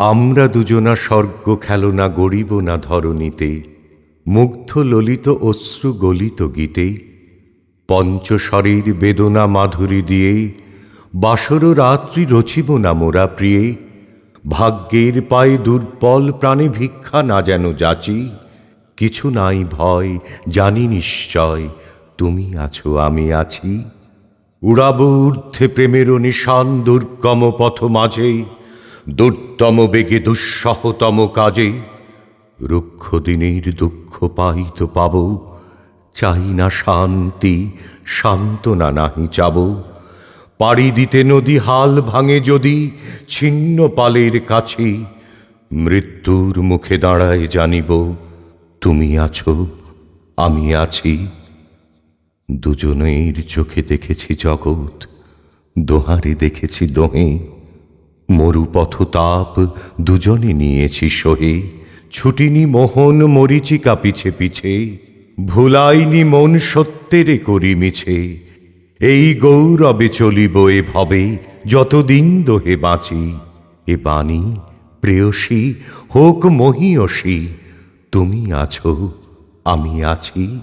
আমরা দুজনা স্বর্গ খেলনা গড়িব না ধরণীতে, মুগ্ধ ললিত অশ্রু গলিত গীতে পঞ্চস্বরের বেদনা মাধুরী দিয়ে, বাসর রাত্রি রচিব না মোরা প্রিয়ে, ভাগ্যের পায়ে দুর্বল প্রাণে ভিক্ষা না যেন যাচি, কিছু নাই ভয়, জানি নিশ্চয় তুমি আছো, আমি আছি। উড়াব ঊর্ধ্বে প্রেমের নিশান দুর্গম পথ মাঝে দুর্তম বেগে দুঃসহতম কাজে রুক্ষ দিনের দুঃখ পাইত পাব। চাই না শান্তি, সান্ত্বনা নাহি চাব। পাড়ি দিতে নদী হাল ভাঙে যদি ছিন্ন পালের কাছে, মৃত্যুর মুখে দাঁড়ায় জানিব, তুমি আছো, আমি আছি। দুজনের চোখে দেখেছি জগৎ, দোহারে দেখেছি দোহে। মরুপথ তাপ দুজনে নিয়েছি সহে। ছুটিনি মোহন মরিচিকা পিছে পিছে, ভুলাইনি মন সত্যেরে করি মিছে। এই গৌরবে চলিব এ ভবে, যতদিন দোহে বাঁচি। এ বাণী প্রেয়সী, হোক মহিয়সী, তুমি আছো, আমি আছি।